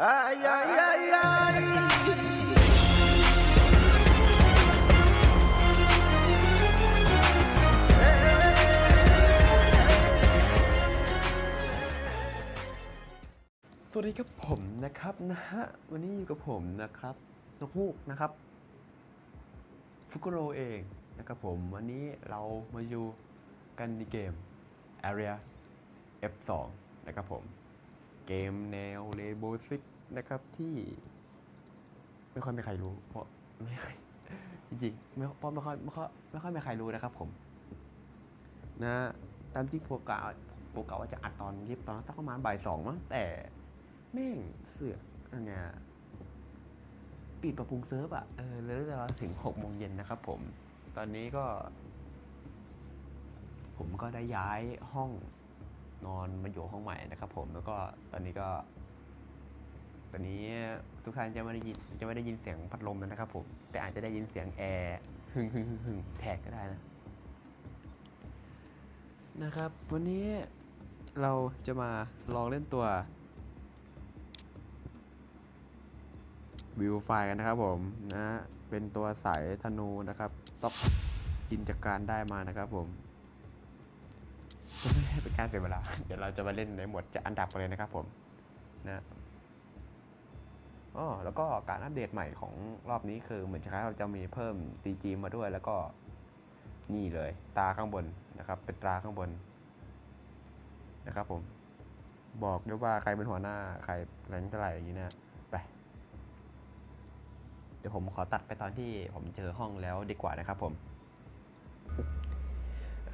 Ay, ay, ay, ay. สวัสดีครับผมนะครับนะฮะวันนี้อยู่กับผมนะครับนกฮูกนะครับฟุกุโรเองนะครับผมวันนี้เรามาอยู่กันในเกม Area F2 นะครับผม เกมแนว Rainbow Six นะครับที่ ไม่ค่อยมีใครรู้ เพราะไม่ค่อยจริงๆไม่เพราะไม่ค่อยไม่ค่อยไม่ค่อยมีใครรู้นะครับผม นะตามที่โปรกาโปรกาว่าจะอัดตอนยิบตอนสักประมาณบ่ายสองมั้งแต่แม่งเสือกอันเนี้ยปิดปรับปรุงเซิร์ฟอะเออแล้วจะถึงหกโมงเย็นนะครับผม ตอนนี้ก็ ผมก็ได้ย้ายห้อง นอนมาอยู่ห้องใหม่นะครับผมแล้วก็ตอนนี้ก็ ตอนนี้ทุกท่านจะไม่ได้ยินจะไม่ได้ยินเสียงพัดลมนะครับผมแต่อาจจะได้ยินเสียงแอร์หึ่งหึ่งหึ่งหึ่งแทกก็ได้นะนะครับ วันนี้เราจะมาลองเล่นตัววิวไฟกันนะครับผมนะเป็นตัวสายธนูนะครับต้องอินจากการได้มานะครับผม เป็นการเสียเวลา เดี๋ยวเราจะมาเล่นในหมวดจะอันดับกันเลยนะครับผมนะอ๋อแล้วก็การอัปเดตใหม่ของรอบนี้คือเหมือนจะคล้ายเราจะมีเพิ่ม CG มาด้วยแล้วก็นี่เลย ตาข้างบนนะครับ เป็นตาข้างบนนะครับผม บอกด้วยว่าใครเป็นหัวหน้าใครแรงเท่าไหร่อย่างนี้นะไปเดี๋ยวผมขอตัดไปตอนที่ผมเจอห้องแล้วดีกว่านะครับผม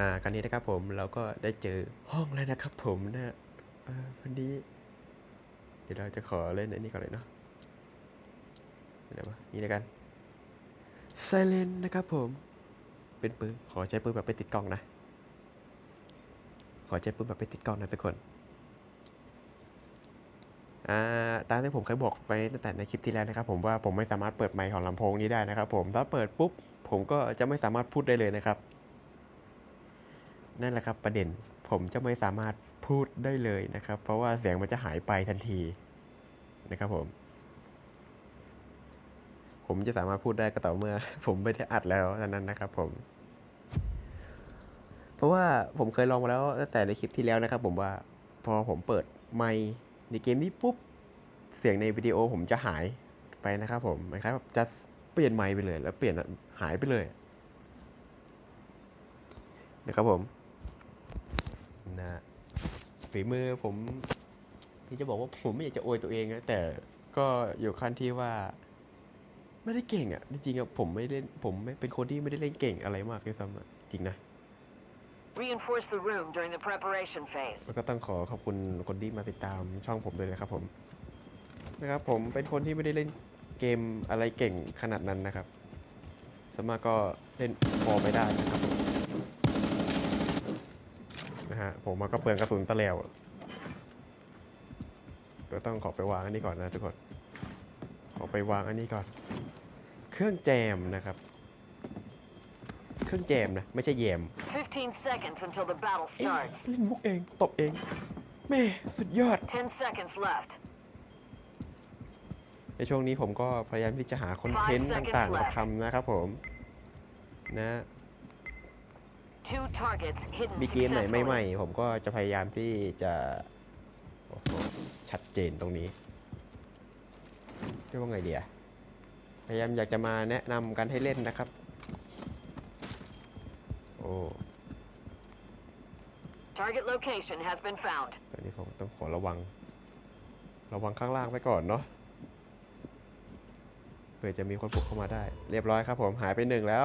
อ่ากันนี้นะครับผมเราก็ได้เจอห้องแล้วนะครับผมนะเออวันนี้ เดี๋ยวเราจะขอเล่นอันนี้ก่อนเลยเนาะเดี๋ยวมานี่แล้วกันไซเลนนะครับผม เป็นปืนขอใช้ปืนแบบไปติดกล้องนะ ขอใช้ปืนแบบไปติดกล้องนะทุกคนอ่าตามที่ผมเคยบอกไปตั้งแต่ในคลิปที่แล้วนะครับผมว่าผมไม่สามารถเปิดไมค์ของลำโพงนี้ได้นะครับผมถ้าเปิดปุ๊บผมก็จะไม่สามารถพูดได้เลยนะครับ นั่นแหละครับประเด็นผมจะไม่สามารถพูดได้เลยนะครับ เพราะว่าเสียงมันจะหายไปทันทีนะครับผม ผมจะสามารถพูดได้ก็ต่อเมื่อ ผมไม่ได้อัดแล้วนั้นนะครับ ผม เพราะว่าผมเคยลองมาแล้วตั้งแต่ในคลิปที่แล้วนะครับ ผมว่าพอผมเปิดไมค์ในเกมนี้ปุ๊บเสียงในวิดีโอผมจะหายไปนะครับ ผมคล้ายๆแบบจะเปลี่ยนไมค์ไปเลย แล้วเปลี่ยนหายไปเลยนะครับผม นะฝีมือผมที่จะบอกว่าผมไม่อยากจะอวยตัวเองนะแต่ก็อยู่ขั้นที่ว่า ไม่ได้เก่งอะจริงๆอะผมไม่เล่นผมไม่เป็นคนที่ไม่ได้เล่นเก่งอะไรมากเลยซ้ำอะจริงนะ Reinforce the room during the preparation phase. แล้วก็ต้องขอขอบคุณคนที่มาติดตามช่องผมด้วยนะครับผมนะครับผมเป็นคนที่ไม่ได้เล่นเกมอะไรเก่งขนาดนั้นนะครับสวนมากก็เล่นพอไปได้นะครับผม นะฮะ ผมมันก็เปลืองกระสุนตะแล้วก็ต้องขอไปวางอันนี้ก่อนนะทุกคน ขอไปวางอันนี้ก่อน เครื่องแจมนะครับ เครื่องแจมนะ ไม่ใช่แยม15 seconds until the battle เอ๊ะ starts. เล่นมุกเอง ตบเอง แม่สุดยอด 10 seconds left. ในช่วงนี้ผมก็พยายามที่จะหาคอนเทนต์ Five seconds ต่างๆมา left ทำนะครับผม นะ Two targets hidden มีเกมไหนใหม่ successfully. ๆผมก็จะพยายามที่จะโอ้โหชัดเจนตรงนี้เรียกว่าไงเดียพยายามอยากจะมาแนะนำกันให้เล่นนะครับ โอ้ Target location has been found. ตอนนี้ผมต้องขอระวัง ระวังข้างล่างไว้ก่อนเนาะเผื่อจะมีคนบุกเข้ามาได้ เรียบร้อยครับผมหายไปหนึ่งแล้ว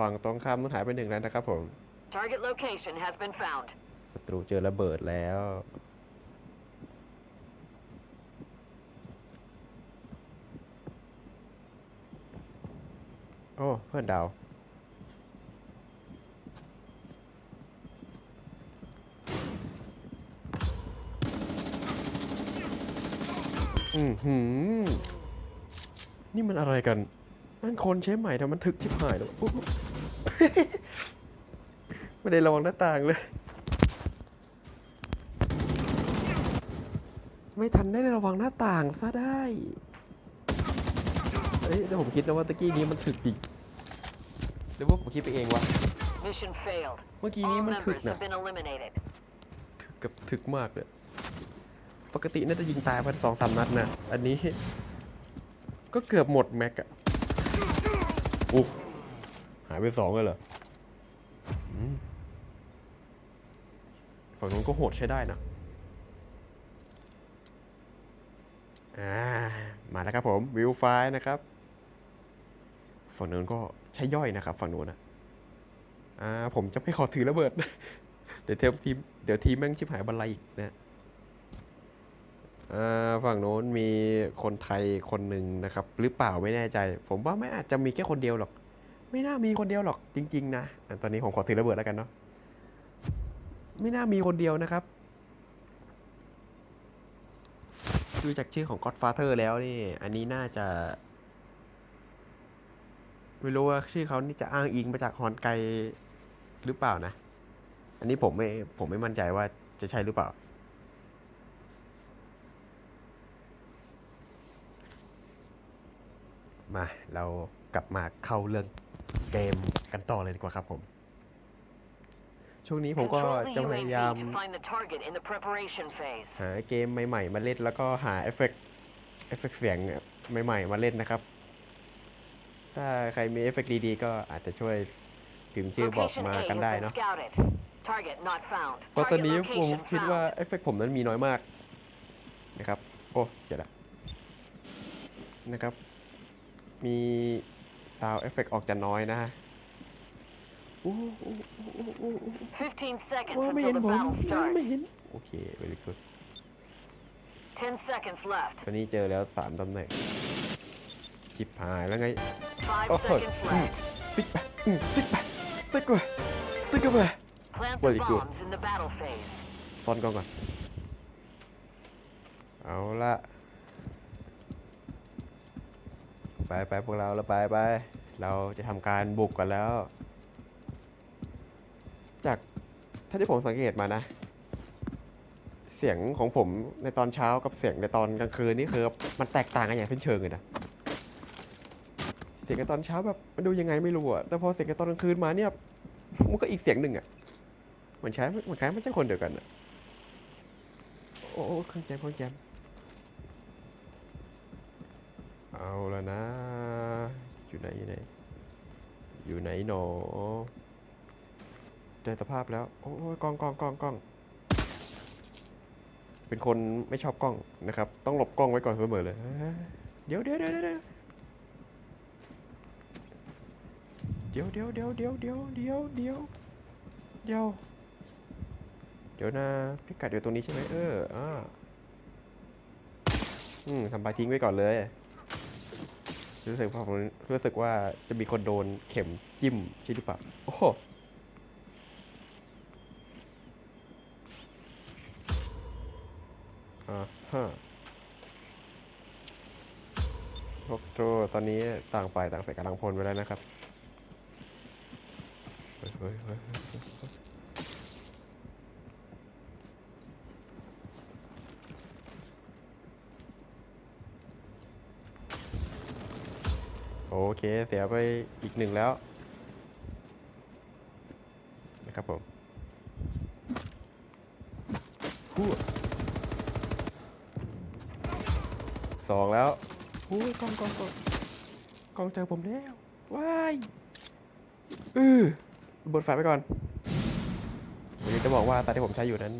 ฝั่งตรงข้ามนู้นหายไปหนึ่งแล้วนะครับผม Target location has been found. ศัตรูเจอระเบิดแล้ว โอ้ เพื่อนดาว อือหือนี่มันอะไรกันมันคนใช้ใหม่ทำมันถึกชิบหายแล้วอุ๊ย ไม่ได้ระวังหน้าต่างเลยมไม่ทันได้ระวังหน้าต่างซะได้เอ้ยแต่ผมคิดนะว่าตะกี้นี้มันถึกจริงหรือว่าผมคิดไปเองวะ Mission failed. เมื่อกี้ All นี้มันถึก members นะ have been eliminated. ถึกกับถึกมากเลย ปกติน่าจะยิงตายพันสองสามนัดนะ อันนี้ ก็เกือบหมดแม็กอะอุ๊หายไปสองเลยเหรออืมฝั่งนู้นก็โหดใช้ได้นะอ่ามาแล้วครับผมวิวไฟนะครับ ฝั่งนู้นก็ใช้ย่อยนะครับ ฝั่งนู้นนะอ่าผมจะไม่ขอถือระเบิดนะเดี๋ยวเทมทีมเดี๋ยวทีมแม่งชิบหายบันไลอีกนะอ่าฝั่งโน้นมีคนไทยคนหนึ่งนะครับ หรือเปล่าไม่แน่ใจ ผมว่าไม่อาจจะมีแค่คนเดียวหรอก ไม่น่ามีคนเดียวหรอกจริง ๆ นะตอนนี้ผมขอถือระเบิดแล้วกันเนาะไม่น่ามีคนเดียวนะครับดูจากชื่อของ Godfather แล้วนี่ อันนี้น่าจะ ไม่รู้ว่าชื่อเขานี่จะอ้างอิงมาจากฮอนไกหรือเปล่านะ อันนี้ผมไม่ผมไม่มั่นใจว่าจะใช่หรือเปล่า มาเรากลับมาเข้าเรื่อง เกมกันต่อเลยดีกว่าครับผม ช่วงนี้ผมก็ Control the จะพยายาม UAV to find the target in the preparation phase. หาเกมใหม่ๆ มาเล่นแล้วก็หาเอฟเฟกต์เอฟเฟกต์เสียงใหม่ๆ มาเล่นนะครับ ถ้าใครมีเอฟเฟกต์ดีๆ ก็อาจจะช่วยพิมพ์ชื่อบอก Location มา A กัน has ได้ been เนาะ scouted. Target not found. เพราะตอน Target นี้ผม location คิดว่า found. เอฟเฟกต์ผมนั้นมีน้อยมากนะครับ โอ้เจ๋งละนะครับ มี ซาวเอฟเฟกต์ออกจะน้อยนะฮะอู้อู้อู้อู้อู้อู้15 seconds โอ้ไม่เห็ until น the ผม battle ไม่เห็ starts. นโอเค very good 10 seconds left. ตอนนี้เจอแล้วสามตำแหน่งชิบหายแล้วไง 5 Oh, seconds mm. left. ติ๊กไปอืมติ๊กไปติ๊กไปติ๊กไป Plant Very the good. bombs in the battle phase. ซ่อนกล้องก่อน เอาละ ไปไปพวกเราแล้วไปไปเราจะทำการบุกกันแล้ว จากถ้าที่ผมสังเกตมานะ เสียงของผมในตอนเช้ากับเสียงในตอนกลางคืนนี่คือมันแตกต่างกันอย่างสิ้นเชิงเลยนะเสียงในตอนเช้าแบบมันดูยังไงไม่รู้อะแต่พอเสียงในตอนกลางคืนมาเนี่ยมันก็อีกเสียงหนึ่งอะเหมือนใช้เหมือนใช้ไม่ใช่คนเดียวกันอะโอ้โอ้เครื่องแจมเครื่องแจมเอา อยู่ไหนหนอเจอสภาพแล้ว โอ้ยกล้องกล้องกล้องกล้อง เป็นคนไม่ชอบกล้องนะครับ ต้องหลบกล้องไว้ก่อนเสมอเลย เดี๋ยวเดี๋ยวเดี๋ยวเดี๋ยวเดี๋ยวเดี๋ยวเดี๋ยวเดี๋ยวเดี๋ยวเดี๋ยวเดี๋ยวเดี๋ยวเดี๋ยวนะพิกัดอยู่ตรงนี้ใช่ไหมเอออ่าอืมทำปลายทิ้งไว้ก่อนเลย รู้สึกว่าผมรู้สึกว่าจะมีคนโดนเข็มจิ้มใช่หรือเปล่าโอ้โหอ่าฮะพวกสโตรตอนนี้ต่างฝ่ายต่างใส่กำลังพลไปแล้วนะครับเฮ้ยเฮ้ยเฮ้ยเฮ้ยเฮ้ย โอเค เสียไปอีกหนึ่งแล้ว นะครับผมฮู้สองแล้วฮู้ยกล้องกล้องกล้องกล้องเจอผมแล้ว ว้ายอือระเบิดไฟไปก่อนเดี๋ยวจะบอกว่าตอนที่ผมใช้อยู่นั้น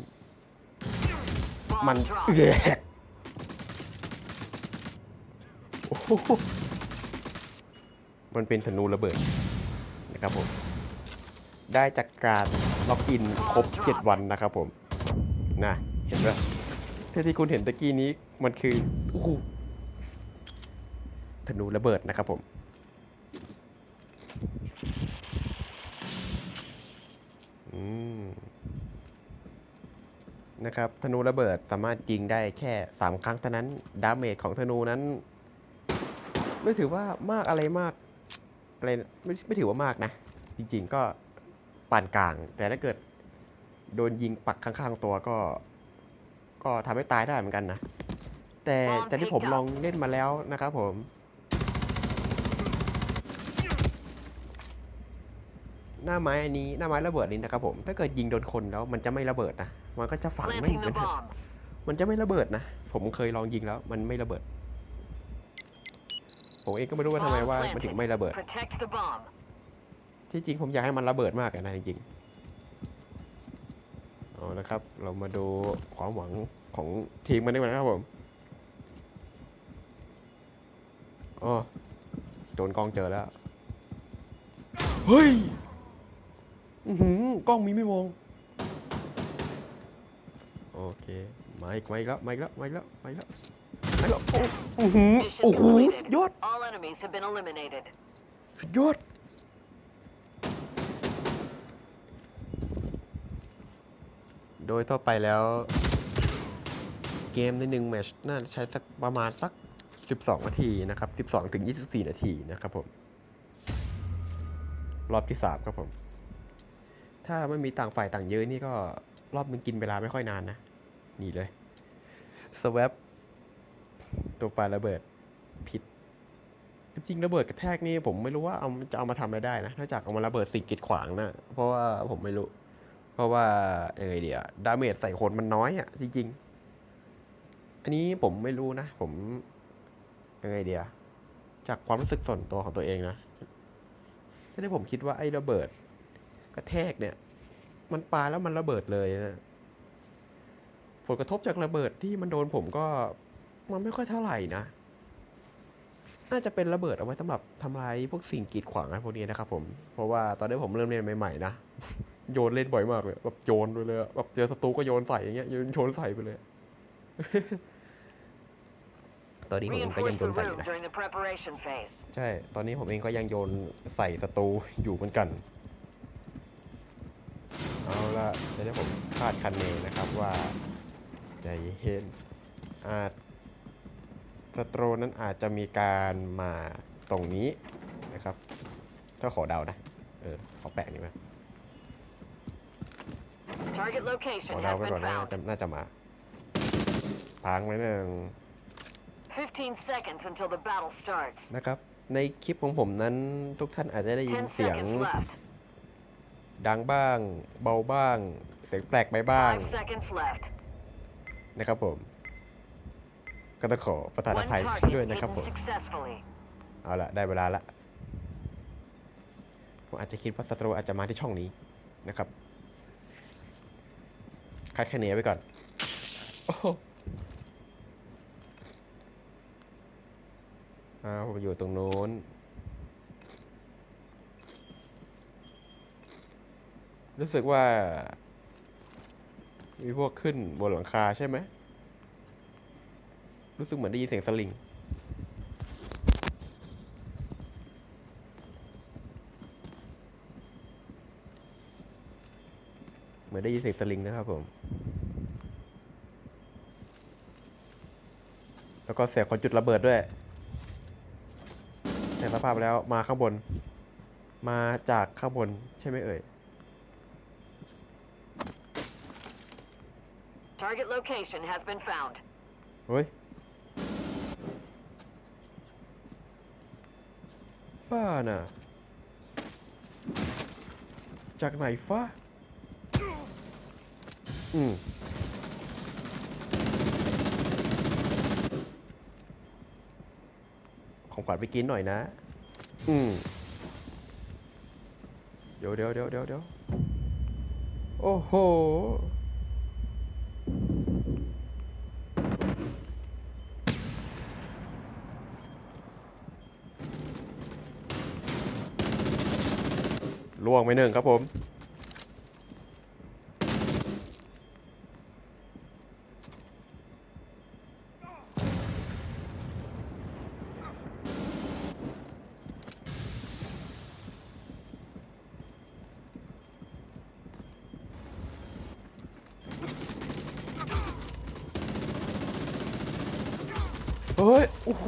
มัน Bomb dropped. แยกโอ้โห มันเป็นธนูระเบิดนะครับผมได้จากการล็อกอินครบ 7 วันนะครับผมนะเห็นไหมที่ที่คุณเห็นตะกี้นี้มันคือโอ้โหธนูระเบิดนะครับผมอืมนะครับธนูระเบิดสามารถยิงได้แค่ 3 ครั้งเท่านั้น ดาเมจของธนูนั้น ไม่ถือว่ามากอะไรมาก อะไรไม่ไม่ถือว่ามากนะ จริง ๆ ก็ปานกลาง แต่ถ้าเกิด โดนยิงปักข้างๆตัวก็ ก็ทำให้ตายได้เหมือนกันนะ แต่จากที่ผมลองเล่นมาแล้วนะครับผม หน้าไม้อันนี้หน้าไม้ระเบิดนี้นะครับผม ถ้าเกิดยิงโดนคนแล้ว มันจะไม่ระเบิดนะ มันก็จะฝังไม่ Planting เหมื the อนเถอะ bomb. มันจะไม่ระเบิดนะ ผมเคยลองยิงแล้ว มันไม่ระเบิด ผมเองก็ไม่รู้ว่าทำไม Bomb ว่ามันถึงไม่ระเบิด Protect the bomb. ที่จริงผมอยากให้มันระเบิดมากอะนะจริงๆเอาละครับ เรามาดูความหวังของทีมมันดีกว่านะครับผมอ๋อโดนกล้องเจอแล้ว เฮ้ย อือหือกล้องมีไม่มอง โอเค มาอีกมาอีกแล้ว มาอีกแล้ว มาอีกแล้ว มาอีกแล้ว มาอีกแล้วโอ้อื้อหือ Mission โอ้โห completed. สุดยอด All enemies have been eliminated. สุดยอดโดยทั่วไปแล้ว เกมในหนึ่งแมตชน่าจะใช้สักประมาณสัก 12 นาทีนะครับ 12 ถึง 24 นาทีนะครับผม รอบที่ 3 ครับผม ถ้าไม่มีต่างฝ่ายต่างเยอะนี่ก็รอบนึงกินเวลาไม่ค่อยนานนะ นี่เลยสว a ป ตัวปลาระเบิดผิด จริงระเบิดกระแทกนี่ผมไม่รู้ว่าเอาจะเอามาทำอะไรได้นะนอกจากเอามาระเบิดสิ่งกีดขวางนะเพราะว่าผมไม่รู้ เพราะว่ายังไงเดียดาเมจใส่คนมันน้อยอะ จริง ๆ อันนี้ผมไม่รู้นะ ผมยังไงเดียจากความรู้สึกส่วนตัวของตัวเองนะที่ผมคิดว่าไอ้ระเบิด กระแทกเนี่ย มันปาแล้วมันระเบิดเลยนะผลกระทบจากระเบิดที่มันโดนผมก็ มันไม่ค่อยเท่าไหร่นะ น่าจะเป็นระเบิดเอาไว้สำหรับทำลายพวกสิ่งกีดขวางอะไรพวกนี้นะครับ ผม เพราะว่าตอนนี้ผมเริ่มเล่นใหม่ๆนะ โยนเล่นบ่อยมากเลย แบบโยนไปเลยอะแบบเจอศัตรูก็โยนใส่อย่างเงี้ย โยนโยนใส่ไปเลย ตอนนี้ผมเองก็ยัง Reinforce โย the นใส่อยู่ room นะ during the preparation phase. ใช่ ตอนนี้ผมเองก็ยังโยนใส่ศัตรูอยู่เหมือนกัน เอาละเดี๋ยวผมคาดคะเนนะครับว่าใจเย็นอาจ ศัตรูนั้นอาจจะมีการมาตรงนี้นะครับ ถ้าขอเดานะ เออขอแปะนี่ไหม Target ขอ location เดา has ไปก่อน been นะน่า found. จะน่าจะมาพังไว้หนึ่ง15 seconds until the battle starts. นะครับ ในคลิปของผมนั้นทุกท่านอาจจะได้ยิน10เสียง seconds left. ดังบ้าง เบาบ้าง เสียงแปลกไปบ้าง5 seconds left. นะครับผม ก็ต้องขอประทานอ One ภัย target ด้วยนะครับผ hidden ม successfully. เอาละได้เวลาละผมอาจจะคิดว่าศัตรูอาจจะมาที่ช่องนี้นะครับคาดคะเนไว้ก่อนโอ้โหอ่าผมอยู่ตรงนู้นรู้สึกว่า มีพวกขึ้นบนหลังคาใช่ไหม รู้สึกเหมือนได้ยินเสียงสลิงเหมือนได้ยินเสียงสลิงนะครับผม แล้วก็เสียงคนจุดระเบิดด้วยแต่สภาพแล้วมาข้างบน มาจากข้างบนใช่ไหมเอ่ย Target location has been found. เฮ้ย บ้าน่ะ จากไหนฟ้าอืมของขวัญไปกินหน่อยนะ อืมเดี๋ยวเดี๋ยวเดี๋ยวเดี๋ยวเดี๋ยวโอ้โห ล่วงไปหนึ่งครับผม เฮ้ย โอ้โห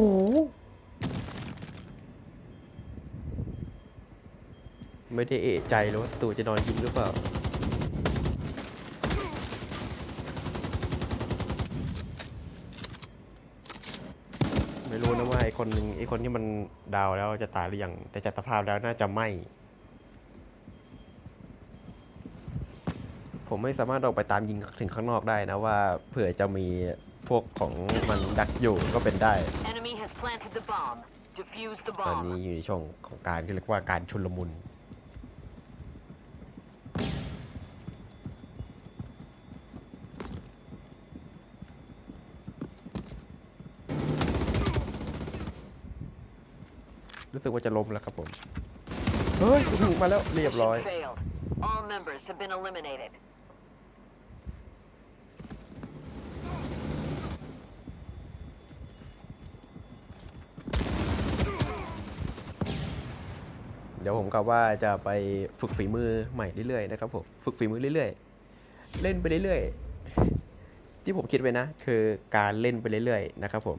ไม่ได้เอะใจเลยว่าตูจะนอนยิงหรือเปล่าอไม่รู้นะว่าไอคนหนึ่งไอคนที่มันดาวแล้วจะตายหรือยังแต่จากสภาพแล้วน่าจะไม่ผมไม่สามารถออกไปตามยิงถึงข้างนอกได้นะว่าเผื่อจะมีพวกของมันดักอยู่ก็เป็นได้ Enemy has planted the bomb. Defuse the ตอน bomb. นี้อยู่ในช่วงของการที่เรียกว่าการชุลมุน สึกว่าจะล้มแล้วครับผม เฮ้ยถึงมาแล้วเรียบร้อย Mission failed. All members have been eliminated. เดี๋ยวผมกะว่าจะไปฝึกฝีมือใหม่เรื่อยๆนะครับผมฝึกฝีมือเรื่อยๆ เล่นไปเรื่อยๆ ที่ผมคิดไว้นะ คือการเล่นไปเรื่อยๆ นะครับผม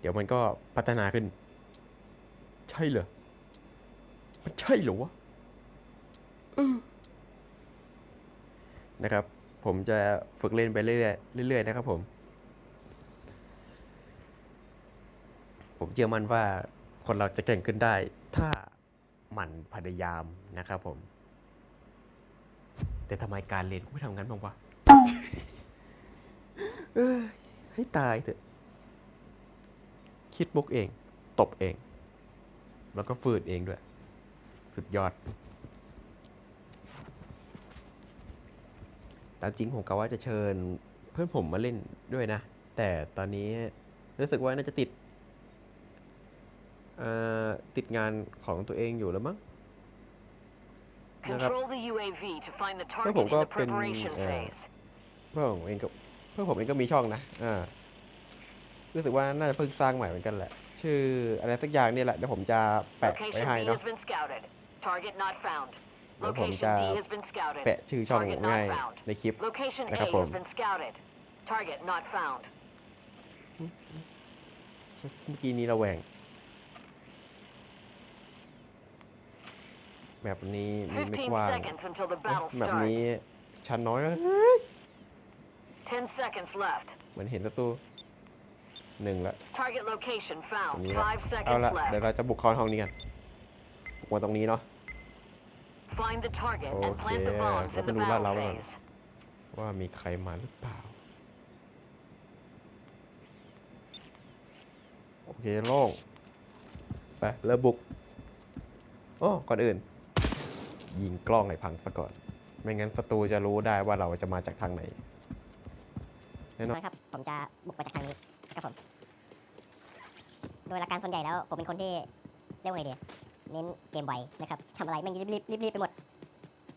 เดี๋ยวมันก็พัฒนาขึ้น ใช่เหรอ มันใช่เหรอวะเออนะครับ ผมจะฝึกเล่นไปเรื่อยๆเรื่อยๆนะครับผม ผมเชื่อมั่นว่าคนเราจะเก่งขึ้นได้ ถ้าหมันพยายามนะครับผม แต่ทำไมการเล่นไม่ทำงั้นบ้างวะเอ้ยให้ตายเถอะ คิดมุกเอง ตบเอง แล้วก็ฝืนเองด้วย สุดยอด ตามจริงผมกะว่าจะเชิญเพื่อนผมมาเล่นด้วยนะ แต่ตอนนี้รู้สึกว่าน่าจะติดเอ่อติดงานของตัวเองอยู่แล้วมั้งนะครับ Control the UAV to find the แล้ว target ผม in ก็ the เป็น preparation เอ่อ phase. เพื่อนผมเองก็เพื่อนผมเองก็มีช่องนะอ่ารู้สึกว่าน่าจะเพิ่งสร้างใหม่เหมือนกันแหละ ชื่ออะไรสักอย่างเนี่ยแหละเดี๋ยวผมจะแปะไว้ Location ให้ B เนาะ has been scouted. Target not found. เดี๋ยวผม Location จะ D has been scouted. แปะชื่อช่อง Target ไว้ให้ not found. ในคลิป Location A นะครับผม has been scouted. Target not found. เมื่อกี้นี้เราแหวงแบบนี้มีไม่15กว้าง seconds until the เอ๊ะ battle แบบนี้ starts. ชั้นน้อยก็10 seconds left. เหมือนเห็นศัตรู หนึ่งละ Target location ตรง found. นี้ละ5เอา seconds ละเดี๋ยว left. เราจะบุกเข้าห้องนี้กันบุกมาตรงนี้เนาะ Find the target and Okay, plant the bombs in the เราต้องดูลาด battle เราก่อน phase. ว่ามีใครมาหรือเปล่าโอเคโล่งไปเริ่มบุกโอ้ก่อนอื่น ยิงกล้องให้พังซะก่อน ไม่งั้นศัตรูจะรู้ได้ว่าเราจะมาจากทางไหนแน่นอนนะครับ ผมจะบุกไปจากทางนี้ครับผมโดยหลักการส่วนใหญ่แล้วผมเป็นคนที่เรียกว่าไงดีเน้นเกมไวนะครับทำอะไรแม่งรีบๆรีบไปหมด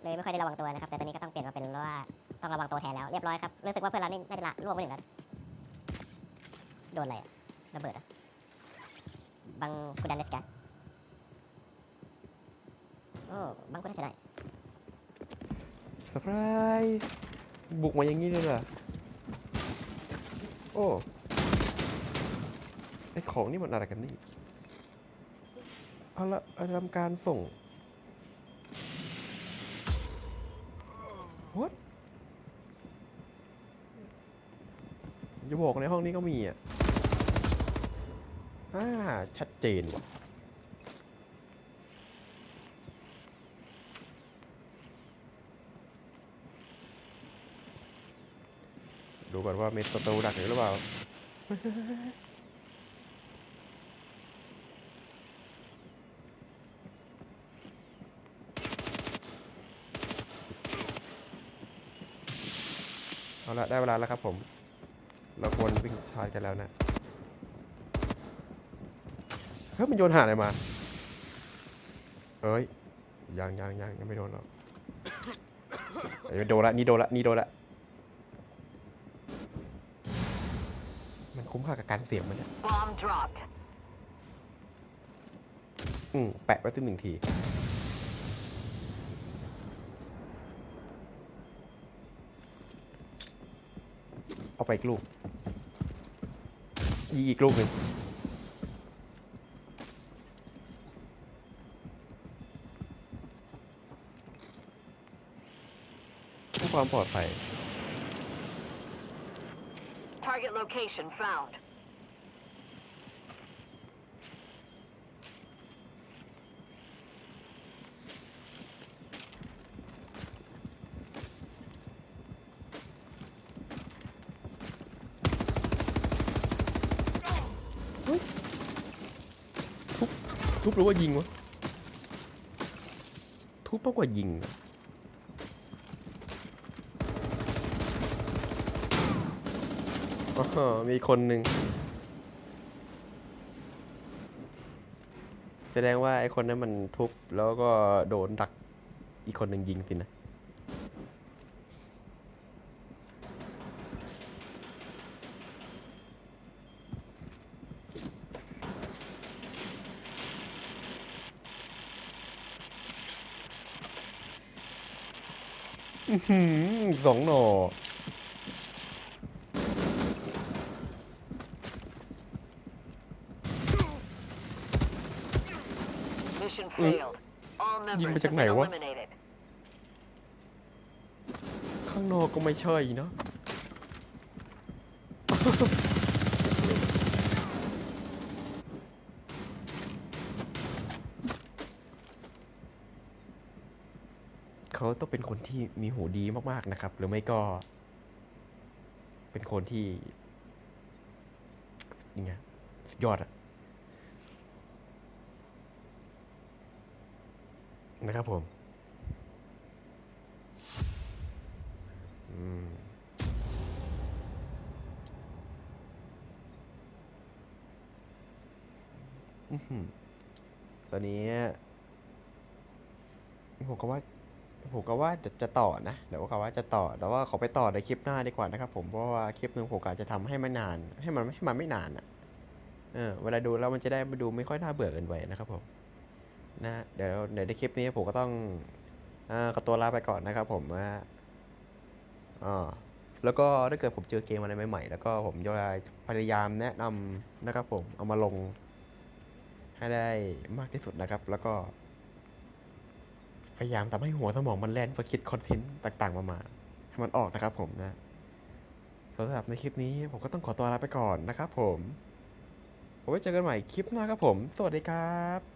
เลยไม่ค่อยได้ระวังตัวนะครับ แต่ตอนนี้ก็ต้องเปลี่ยนมาเป็นว่าต้องระวังตัวแทนแล้วเรียบร้อยครับรู้สึกว่าเพื่อนเรานี่น่าจะละล่วงไปหนึ่งแล้วโดนอะไรระเบิดอะบังกุดันเดสกาโอ้บังกุดันชนะเซอร์ไพรส์บุกมาอย่างนี้เลยเหรอโอ้ ไอ้ของนี่มันอะไรกันนี่เอาละเอาทำการส่ง What จะบอกในห้องนี้ก็มีอะอ่าชัดเจนว่ะดูก่อนว่าเมีศัตรูดักอยู่หรือเปล่า เอาละได้เวลาแล้วครับผม เราควรวิ่งชาร์จกันแล้วนะเฮ้ยมันโยนหาอะไรมาเอ้ยยังยังยังยังไม่โดนหรอกเอ้ยโดนละนี่โดนละนี่โดนละมันคุ้มค่ากับการเสี่ยงมันเนี่ย Bomb dropped. อืมแปะไว้ที่หนึ่งที เอา ไปอีกลูกยีอีกลูกหนึ่งเพื่อความปลอดภัย Target location found. หรือว่ายิงวะ ทุบมากกว่ายิงอะมีคนหนึ่ง แสดงว่าไอ้คนนั้นมันทุบแล้วก็โดนดักอีกคนหนึ่งยิงสินะ สองหน่อ Mission Mm. failed. All Nhìn members mà have chắc been này quá. eliminated. ข้างนอกก็ไม่ใช่เนาะ เขาต้องเป็นคนที่มีหูดีมากๆนะครับ หรือไม่ก็ เป็นคนที่ยังไงสุดยอดอะนะครับผมอืมอื้อหือตอนนี้ผมก็ว่า ผมก็ว่าจะจะต่อนะเดี๋ยวก็ว่าจะต่อ แต่ว่าขอไปต่อในคลิปหน้าดีกว่านะครับผมเพราะว่าคลิปหนึ่งผมกะจะทำให้มันนาน ให้มันให้มันไม่นานอะเออเวลาดูแล้วมันจะได้มาดูไม่ค่อยน่าเบื่อเกินไปนะครับผมนะเดี๋ยวเดี๋ยวในคลิปนี้ผมก็ต้องอ่าขอตัวลาไปก่อนนะครับผมว่าอ่าแล้วก็ถ้าเกิดผมเจอเกมอะไรใหม่ๆ แล้วก็ผมจะพยายามแนะนำนะครับผมเอามาลงให้ได้มากที่สุดนะครับ แล้วก็ พยายามทำให้หัวสมองมันแล่นเพื่อคิดคอนเทนต์ต่างๆ มามาให้มันออกนะครับผมนะสำหรับในคลิปนี้ผมก็ต้องขอตัวลาไปก่อนนะครับผม ผมไว้เจอกันใหม่คลิปหน้าครับผม สวัสดีครับ